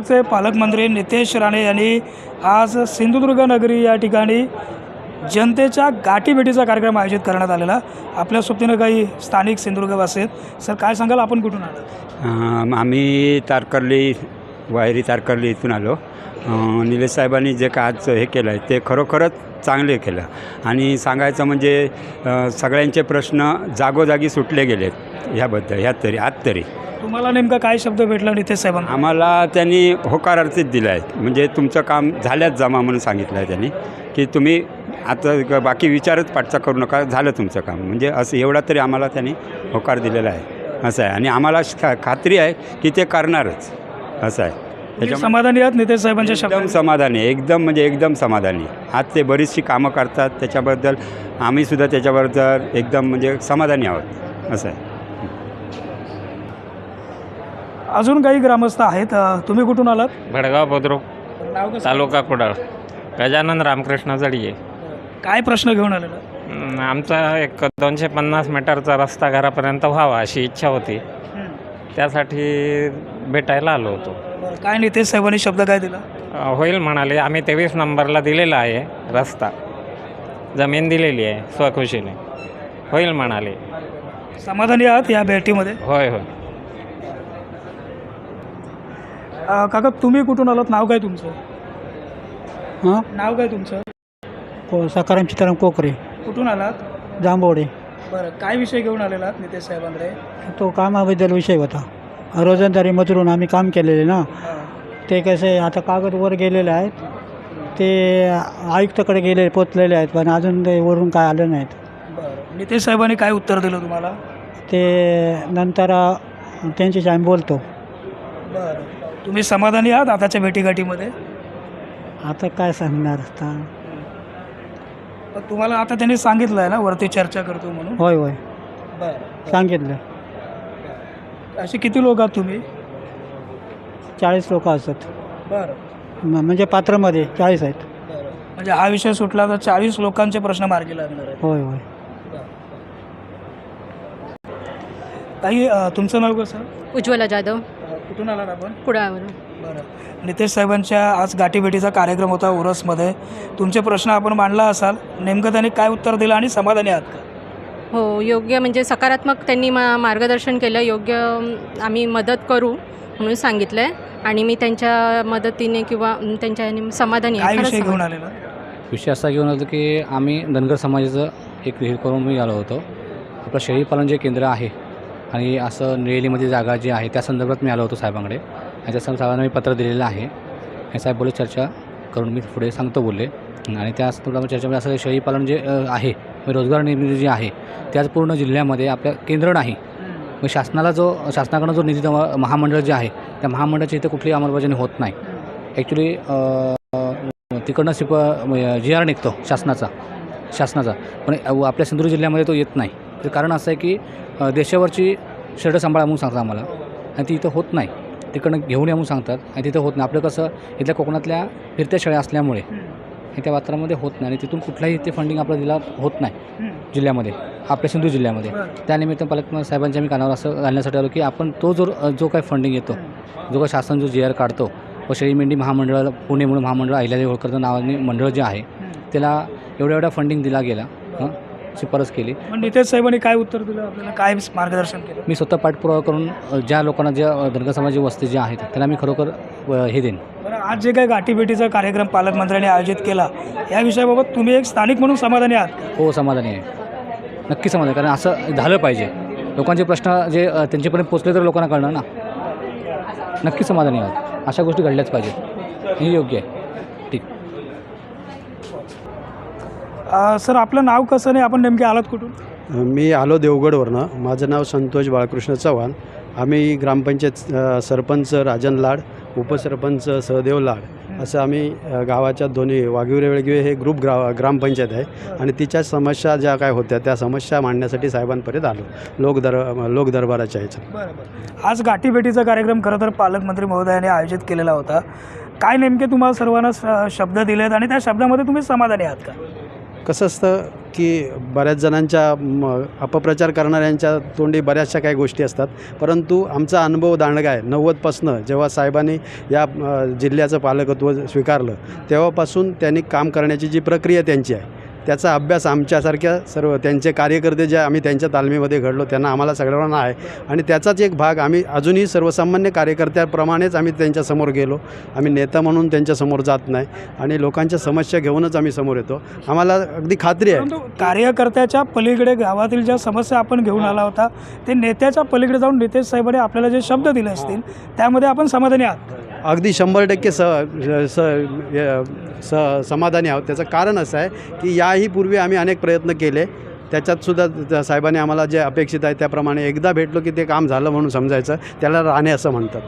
सिंधुदुर्गचे पालकमंत्री नितेश राणे यांनी आज सिंधुदुर्ग नगरी या ठिकाणी जनतेच्या गाठीभेटीचा कार्यक्रम आयोजित करण्यात आलेला. आपल्या सोबतीनं काही स्थानिक सिंधुदुर्गवासी आहेत. सर काय सांगाल? आपण कुठून आलो आम्ही तारकर्ली वायरी तारकर्ली इथून आलो. निलेश साहेबांनी जे काय आज हे केलं आहे ते खरोखरच चांगले केलं. आणि सांगायचं म्हणजे सगळ्यांचे प्रश्न जागोजागी सुटले गेलेत ह्याबद्दल ह्यात तरी आत तरी. तुम्हाला नेमका काय शब्द भेटला नितेश साहेबांना? आम्हाला त्यांनी होकार अर्थित दिला आहे म्हणजे तुमचं काम झाल्याच जमा म्हणून सांगितलं आहे त्यांनी की तुम्ही आता बाकी विचारच पाठचा करू नका झालं तुमचं काम. म्हणजे असं एवढा तरी आम्हाला त्यांनी होकार दिलेला आहे. असं आहे. आणि आम्हाला खात्री आहे की ते करणारच. असं आहे. तुम्ही त्याच्यामुळे समाधानी आहात नितेश साहेबांच्या एकदम शब्द समाधानी आहे, एकदम म्हणजे एकदम समाधानी आज ते बरीचशी कामं करतात. त्याच्याबद्दल आम्हीसुद्धा त्याच्याबद्दल एकदम म्हणजे समाधानी आहोत. असं आहे. अजून काही ग्रामस्थ आहेत. अं, तुम्ही कुठून आलात? भडगाव बुद्रुक नाव? तालुका कुडाळ. गजानन रामकृष्ण जडिये काय प्रश्न घेऊन आलेला? अं, आमचा एक दोनशे पन्नास मीटरचा रस्ता घरापर्यंत व्हावा अशी इच्छा होती. त्यासाठी भेटायला आलो होतो. काय नितेश साहेबांनी शब्द काय दिला? होईल म्हणाले. आम्ही तेवीस नंबरला दिलेला आहे रस्ता. जमीन दिलेली आहे स्वखुशीने. होईल म्हणाले. समाधानी आहात या भेटीमध्ये? होय होय. अं, काका तुम्ही कुठून आलात? नाव काय तुमचं? हां? नाव काय तुमचं? को सकाराम सीताराम कोकरे. कुठून आलात? जांभवडे बरं काय विषय घेऊन आलेला नितेश साहेबांकडे? तो कामाबद्दल विषय होता. रोजंदारी मधून आम्ही काम केलेले ना. ते कसं आता कागद वर गेलेले आहेत. ते आयुक्ताकडे गेले पोचलेले आहेत पण अजून ते वरून काय आलं नाहीत. बरं. नितेश साहेबांनी काय उत्तर दिलं तुम्हाला? ते नंतर त्यांच्याशी आम्ही बोलतो. बरं. तुम्ही समाधानी आहात आताच्या भेटीगाठीमध्ये? आता काय सांगणार आता? पण तुम्हाला आता त्यांनी सांगितलं आहे ना वरती चर्चा करतो म्हणून? होय होय. बरं. सांगितलं. असे किती लोक आहात तुम्ही? चाळीस लोक असतात बरं. म- म्हणजे पात्रामध्ये चाळीस आहेत. बरं म्हणजे हा विषय सुटला तर चाळीस लोकांचे प्रश्न मार्गी लागणार आहेत. होय होय. ताई अं, तुमचं नाव कसं? उज्ज्वला जाधव. अं, कुठून आलात आपण? कुडाळवरून. बरं. नितेश साहेबांच्या आज गाठीभेटीचा कार्यक्रम होता उरसमध्ये. तुमचे प्रश्न आपण मांडला असाल. नेमकं त्यांनी काय उत्तर दिलं आणि समाधानी आहात का? हो योग्य म्हणजे सकारात्मक त्यांनी मा मार्गदर्शन केलं. योग्य आम्ही मदत करू म्हणून सांगितलं आहे आणि मी त्यांच्या मदतीने किंवा त्यांच्या ह्याने समाधानी काय आहे खरंच विषय घेऊन समाधानी. आलेला? विषय असा घेऊन आलो की आम्ही धनगर समाजाचं एक हे करून मी आलो होतो. आपलं शेळीपालन जे केंद्र आहे आणि असं निळेलीमध्ये जागा जी आहे त्या संदर्भात मी आलो होतो साहेबांकडे. आणि त्या साहेबांना मी पत्र दिलेलं आहे. आणि साहेब बोलले चर्चा करून मी पुढे सांगतो बोलले. आणि त्या संदर्भात चर्चेमध्ये असं शेळीपालन जे अ, आहे रोजगार निर्मिती जी आहे त्याच पूर्ण जिल्ह्यामध्ये आपल्या केंद्र नाही. मग शासनाला जो शासनाकडनं जो निधी जमा- महामंडळ जे आहे त्या महामंडळाची इथे कुठलीही अंमलबजावणी होत नाही. ॲक्च्युली तिकडनं सिप जी आर निघतो शासनाचा शासनाचा. पण आपल्या सिंधुदुर्ग जिल्ह्यामध्ये तो येत नाही. कारण असं आहे की देशावरची शेड सांभाळा म्हणून सांगतात आम्हाला. आणि ती इथं होत नाही. तिकडनं घेऊन या म्हणून सांगतात. आणि तिथं होत नाही. आपलं कसं इथल्या कोकणातल्या फिरत्या शाळा असल्यामुळे हे त्या वातावरणामध्ये होत नाही. आणि तिथून कुठलाही ते फंडिंग आपल्या जिल्हा होत नाही. जिल्ह्यामध्ये. आपल्या सिंधुदुर्ग जिल्ह्यामध्ये. त्यानिमित्त पालक साहेबांच्या मी कानावर असं घालण्यासाठी आलो की आपण तो जो जो काही फंडिंग येतो जो काही शासन जो जी आर काढतो व शेळी मेंढी महामंडळ पुणे म्हणून महामंडळ अहिल्यादेवी होळकरचं नावाने मंडळ जे आहे त्याला एवढ्या एवढा फंडिंग दिला गेला. शिफारस केली. पण नितेश साहेबांनी काय उत्तर दिलं? आपल्याला काय मार्गदर्शन केलं? मी स्वतः पाठपुरावा करून ज्या लोकांना ज्या धनगर समाजाची वस्ती ज्या आहेत त्याला मी खरोखर अ, हे देईन. बरं आज जे काही गाठीभेटीचा कार्यक्रम पालकमंत्र्यांनी आयोजित केला या विषयाबाबत तुम्ही एक स्थानिक म्हणून समाधानी आहात? हो समाधानी आहे. नक्की समाधानी कारण असं झालं पाहिजे. लोकांचे प्रश्न जे अ, त्यांच्यापर्यंत पोचले तर लोकांना कळणार ना. नक्कीच समाधानी आहोत. अशा गोष्टी घडल्याच पाहिजेत. हे योग्य आहे. अ, सर आपलं नाव कसं नाही? आपण नेमके आलात कुठून? मी आलो देवगडवरनं. माझं नाव संतोष बाळकृष्ण चव्हाण. आम्ही ग्रामपंचायत अ, सरपंच राजन लाड उपसरपंच सहदेव लाड असं आम्ही अ, गावाच्या दोन्ही वाघिवरे वेळगिवे हे ग्रुप ग्रा ग्रामपंचायत आहे. आणि तिच्या समस्या ज्या काय होत्या त्या समस्या मांडण्यासाठी साहेबांपर्यंत आलो. लोकदर लोकदरबाराच्या ह्याच्यात. बरं बरं. आज गाठीभेटीचा कार्यक्रम खरं तर पालकमंत्री महोदयाने आयोजित केलेला होता. काय नेमके तुम्हाला सर्वांना स- शब्द दिलेत? आणि त्या शब्दामध्ये तुम्ही समाधानी आहात का? कसं असतं की बऱ्याच जणांच्या म, अपप्रचार करणाऱ्यांच्या तोंडी बऱ्याचशा काही गोष्टी असतात. परंतु आमचा अनुभव दांडगा आहे. नव्वदपासनं जेव्हा साहेबांनी या जिल्ह्याचं पालकत्व स्वीकारलं तेव्हापासून त्यांनी काम करण्याची जी प्रक्रिया त्यांची आहे त्याचा अभ्यास आमच्यासारख्या सर्व त्यांचे कार्यकर्ते जे आम्ही त्यांच्या तालमीमध्ये घडलो त्यांना आम्हाला सगळ्यांना आहे. आणि त्याचाच एक भाग आम्ही अजूनही सर्वसामान्य कार्यकर्त्याप्रमाणेच आम्ही त्यांच्यासमोर गेलो. आम्ही नेता म्हणून त्यांच्यासमोर जात नाही आणि लोकांच्या समस्या घेऊनच आम्ही समोर येतो. आम्हाला अगदी खात्री आहे. कार्यकर्त्याच्या पलीकडे गावातील ज्या समस्या आपण घेऊन आला होता ते नेत्याच्या पलीकडे जाऊन नितेश साहेबांनी आपल्याला जे शब्द दिले असतील त्यामध्ये आपण समाधानी आहात. अगदी शंभर टक्के स स य- स समाधानी आहोत. त्याचं कारण असं आहे की याही पूर्वी आम्ही अनेक प्रयत्न केले. त्याच्यातसुद्धा त्या साहेबांनी आम्हाला जे अपेक्षित आहे त्याप्रमाणे एकदा भेटलो की ते काम झालं म्हणून समजायचं. त्याला राणे असं म्हणतात.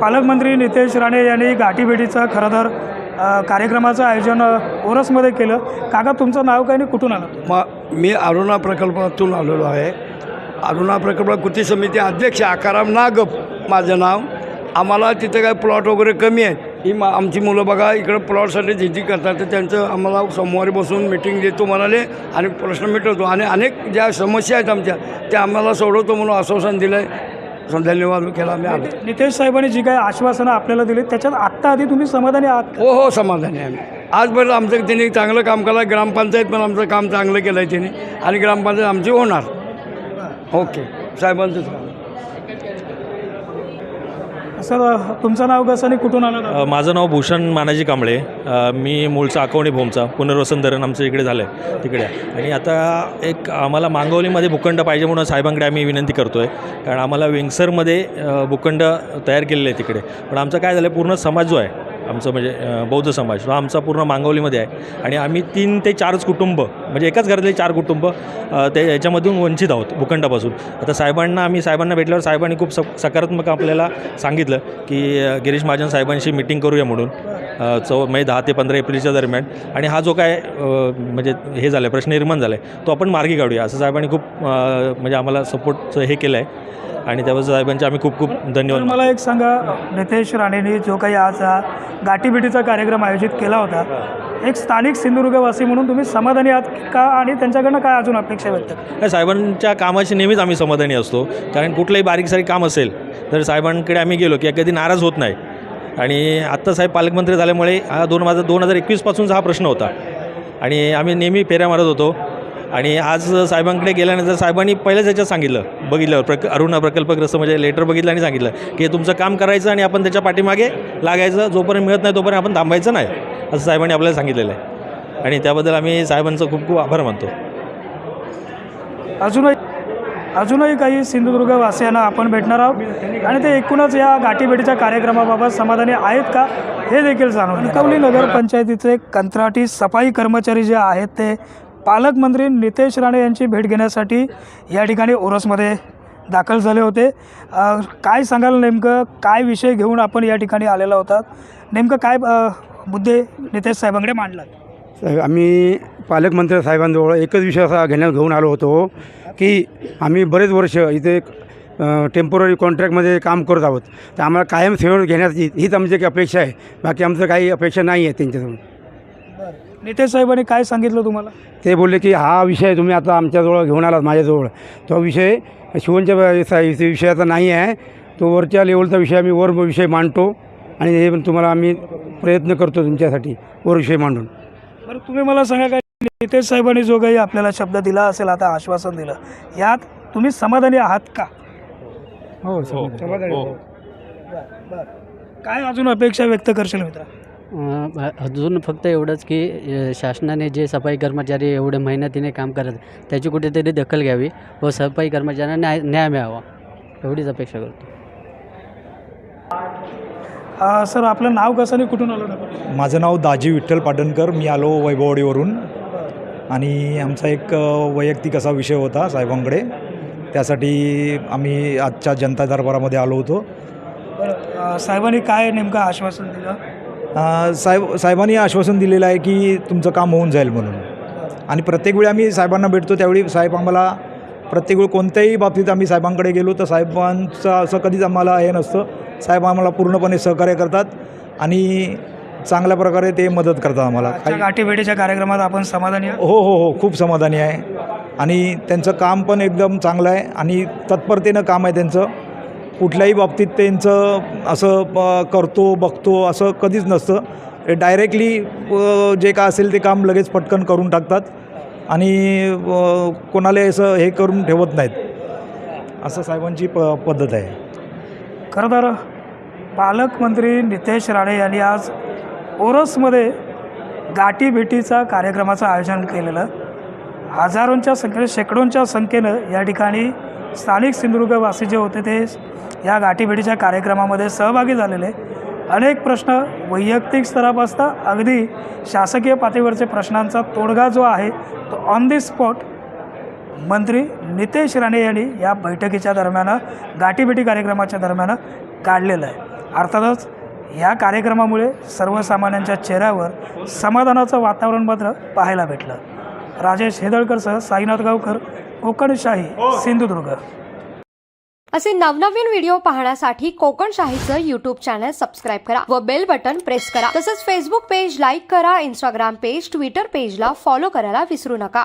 पालकमंत्री नितेश राणे यांनी गाठीभेटीचं खरं तर कार्यक्रमाचं आयोजन ओरसमध्ये केलं. काका तुमचं नाव काय आणि कुठून आलं म मी अरुणा प्रकल्पातून आलेलो आहे. अरुणा प्रकल्प कृती समिती अध्यक्ष आकाराम नागप माझं नाव. आम्हाला तिथे काय प्लॉट वगैरे कमी आहेत ही मा आमची मुलं बघा इकडं प्लॉटसाठी झिंजी करतात. तर त्यांचं आम्हाला सोमवारी बसून मिटिंग देतो म्हणाले आणि प्रश्न मिटवतो. आणि अनेक ज्या समस्या आहेत आमच्या त्या आम्हाला सोडवतो म्हणून आश्वासन दिलं आहे धन्यवाद केला आम्ही आलो. नितेश साहेबांनी जी काही आश्वासनं आपल्याला दिली त्याच्यात आत्ता आधी तुम्ही समाधानी आहात? हो हो समाधानी आहे आम्ही. आजपर्यंत आमचं त्यांनी चांगलं काम केलं ग्रामपंचायत पण आमचं काम चांगलं केलं आहे त्यांनी. आणि ग्रामपंचायत आमची होणार. ओके. साहेबांचंच सर तुमचं नाव कसं आणि कुठून आलं अ, माझं नाव भूषण मानाजी कांबळे. अ, मी मूळचा अकवणी भोमचा. पुनर्वसन धरण आमचं इकडे झालं आहे तिकडे. आणि आता एक आम्हाला मांगवलीमध्ये भूखंड पाहिजे म्हणून साहेबांकडे आम्ही विनंती करतो आहे कारण आम्हाला वेंगसरमध्ये अ, भूखंड तयार केलेले आहे तिकडे. पण आमचं काय झालं आहे पूर्ण समाज जो आहे आमचं म्हणजे बौद्ध समाज. तो आमचा पूर्ण मांगवलीमध्ये आहे. आणि आम्ही तीन ते चारच कुटुंब म्हणजे एकाच घरातले चार कुटुंब ते याच्यामधून वंचित आहोत भूखंडापासून. आता साहेबांना आम्ही साहेबांना भेटल्यावर साहेबांनी खूप सकारात्मक आपल्याला सांगितलं की गिरीश महाजन साहेबांशी मिटिंग करूया म्हणून. चौ म्हणजे दहा ते पंधरा एप्रिलच्या दरम्यान. आणि हा जो काय म्हणजे हे झालं आहे प्रश्न निर्माण झाला आहे तो आपण मार्गी काढूया. असं साहेबांनी खूप म्हणजे आम्हाला सपोर्टचं हे केलं आहे आणि त्याबद्दल साहेबांचे आम्ही खूप खूप धन्यवाद मला एक सांगा नितेश राणेंनी जो काही आज हा गाठीभेटीचा कार्यक्रम आयोजित केला होता एक स्थानिक सिंधुदुर्गवासी म्हणून तुम्ही समाधानी आहात का? आणि त्यांच्याकडनं काय अजून अपेक्षा व्यक्त? नाही साहेबांच्या कामाशी नेहमीच आम्ही समाधानी असतो. कारण कुठलंही बारीक सारीक काम असेल तर साहेबांकडे आम्ही गेलो की कधी नाराज होत नाही. आणि आत्ता साहेब पालकमंत्री झाल्यामुळे हा दोन माझा दोन हजार एकवीसपासूनचा हा प्रश्न होता. आणि आम्ही नेहमी फेऱ्या मारत होतो. आणि आज साहेबांकडे गेल्यानंतर साहेबांनी पहिल्याच ह्याच्यात सांगितलं बघितलं प्रक अरुणा प्रकल्पग्रस्त म्हणजे लेटर बघितलं आणि सांगितलं की तुमचं काम करायचं आणि आपण त्याच्या पाठीमागे लागायचं जोपर्यंत मिळत नाही तोपर्यंत आपण थांबायचं नाही असं साहेबांनी आपल्याला सांगितलेलं आहे. आणि त्याबद्दल आम्ही साहेबांचं खूप खूप आभार मानतो. अजूनही अजूनही काही सिंधुदुर्गवासियांना आपण भेटणार आहोत. आणि ते एकूणच या गाठीभेटीच्या कार्यक्रमाबाबत समाधानी आहेत का हे देखील जाणून कणकवली नगरपंचायतीचे कंत्राटी सफाई कर्मचारी जे आहेत ते पालकमंत्री नितेश राणे यांची भेट घेण्यासाठी या ठिकाणी ओरसमध्ये दाखल झाले होते. काय सांगाल नेमकं? काय विषय घेऊन आपण या ठिकाणी आलेला होतात नेमकं काय मुद्दे नितेश साहेबांकडे मांडलात? आम्ही पालकमंत्री साहेबांजवळ एकच विषय असा घेण्यात घेऊन आलो होतो. की आम्ही बरेच वर्ष इथे टेम्पोररी कॉन्ट्रॅक्टमध्ये काम करत आहोत. तर आम्हाला कायम सेवेवर घेण्याची हीच आमची एक अपेक्षा आहे. बाकी आमचं काही अपेक्षा नाही आहे त्यांच्याजवळ. नितेश साहेबांनी काय सांगितलं तुम्हाला? ते बोलले की हा विषय तुम्ही आता आमच्याजवळ घेऊन आलात माझ्याजवळ. तो विषय शिवणच्या विषयाचा नाही आहे. तो वरच्या लेवलचा विषय आम्ही वर विषय मांडतो आणि हे पण तुम्हाला आम्ही प्रयत्न करतो तुमच्यासाठी वर विषय मांडून. बरं तुम्ही मला सांगा काय नितेश साहेबांनी जो काही आपल्याला शब्द दिला असेल आता आश्वासन दिलं यात तुम्ही समाधानी आहात का? हो समाधानी. काय अजून अपेक्षा व्यक्त करशील मित्रा? अ, अजून फक्त एवढंच की अ, शासनाने जे सफाई कर्मचारी एवढे मेहनतीने काम करत त्याची कुठेतरी दखल घ्यावी व सफाई कर्मचाऱ्यांना न्याय न्याय मिळावा एवढीच अपेक्षा करतो. अ, सर आपलं नाव कसं आणि कुठून आलं? आपण माझं नाव दाजी विठ्ठल पाटणकर मी आलो वैभववाडीवरून. आणि आमचा एक वैयक्तिक असा विषय होता साहेबांकडे. त्यासाठी आम्ही आजच्या जनता दरबारामध्ये आलो होतो. साहेबांनी काय नेमकं आश्वासन दिलं? साहेब साहेबांनी आश्वासन दिलेलं आहे की तुमचं काम होऊन जाईल म्हणून. आणि प्रत्येक वेळी आम्ही साहेबांना भेटतो त्यावेळी साहेब आम्हाला प्रत्येक वेळी कोणत्याही बाबतीत आम्ही साहेबांकडे गेलो तर साहेबांचं असं कधीच आम्हाला हे नसतं. साहेब आम्हाला पूर्णपणे सहकार्य करतात. आणि चांगल्या प्रकारे ते मदत करतात आम्हाला. आजच्या गाठीभेटीच्या कार्यक्रमात आपण समाधानी आहात? हो हो हो खूप समाधानी आहे. आणि त्यांचं काम पण एकदम चांगलं आहे आणि तत्परतेनं काम आहे त्यांचं. कुठल्याही बाबतीत त्यांचं असं ब- करतो बघतो असं कधीच नसतं. ते डायरेक्टली जे काय असेल ते काम लगेच पटकन करून टाकतात. आणि अ, कोणाला असं हे करून ठेवत नाहीत. असं साहेबांची प पद्धत आहे. खरं तर पालकमंत्री नितेश राणे यांनी आज ओरसमध्ये गाठीभेटीचा कार्यक्रमाचं आयोजन केलेलं. हजारोंच्या संख्येने शेकडोंच्या संख्येनं या ठिकाणी स्थानिक सिंधुदुर्गवासी जे होते ते या गाठीभेटीच्या कार्यक्रमामध्ये सहभागी झालेले. अनेक प्रश्न वैयक्तिक स्तरापासता अगदी शासकीय पातळीवरचे प्रश्नांचा तोडगा जो आहे तो ऑन दी स्पॉट मंत्री नितेश राणे यांनी या बैठकीच्या दरम्यान गाठीभेटी कार्यक्रमाच्या दरम्यान काढलेलं आहे. अर्थातच या कार्यक्रमामुळे सर्वसामान्यांच्या चेहऱ्यावर समाधानाचं वातावरण मात्र पाहायला भेटलं. राजेश हेदळकरसह साईनाथ गावकर कोकणशाही सिंधुदुर्ग. असे नवनवीन व्हिडिओ पाहण्यासाठी कोकणशाहीचं युट्यूब चॅनल सबस्क्राईब करा व बेल बटन प्रेस करा. तसंच फेसबुक पेज लाईक करा इंस्टाग्राम पेज ट्विटर पेजला फॉलो करायला विसरू नका.